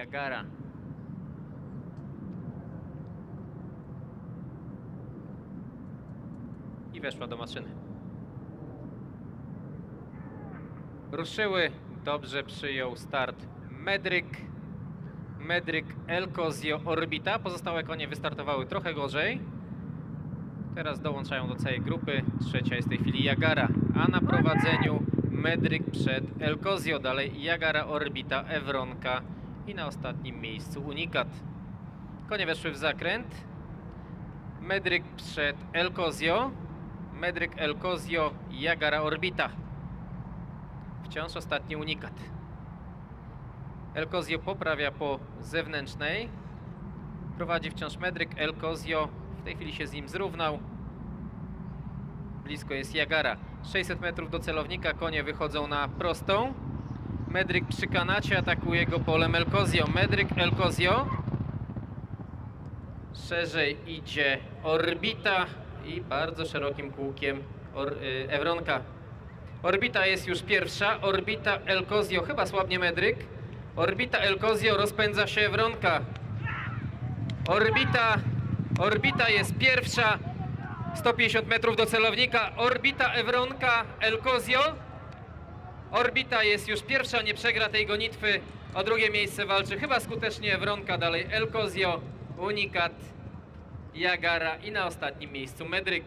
Niagara. I weszła do maszyny. Ruszyły. Dobrze przyjął start Medryk. Medryk Elkozio Orbita. Pozostałe konie wystartowały trochę gorzej. Teraz dołączają do całej grupy. Trzecia jest w tej chwili Jagara, a na prowadzeniu Medryk przed Elkozio. Dalej Jagara Orbita, Ewronka i na ostatnim miejscu Unikat. Konie weszły w zakręt. Medryk przed Elkozio. Medryk Elkozio, Jagara Orbita. Wciąż ostatni Unikat. Elkozio poprawia po zewnętrznej. Prowadzi wciąż Medryk Elkozio. W tej chwili się z nim zrównał. Blisko jest Jagara. 600 metrów do celownika. Konie wychodzą na prostą. Medryk przy kanacie atakuje go polem Elkozio. Medryk Elkozio. Szerzej idzie Orbita i bardzo szerokim kółkiem Or, y, Ewronka. Orbita jest już pierwsza. Orbita Elkozio chyba słabnie Medryk. Orbita Elkozio rozpędza się Ewronka. Orbita, orbita jest pierwsza. 150 metrów do celownika. Orbita Ewronka Elkozio. Orbita jest już pierwsza, nie przegra tej gonitwy. O drugie miejsce walczy chyba skutecznie Ewronka, dalej Elkozio, Unikat, Jagara i na ostatnim miejscu Medryk.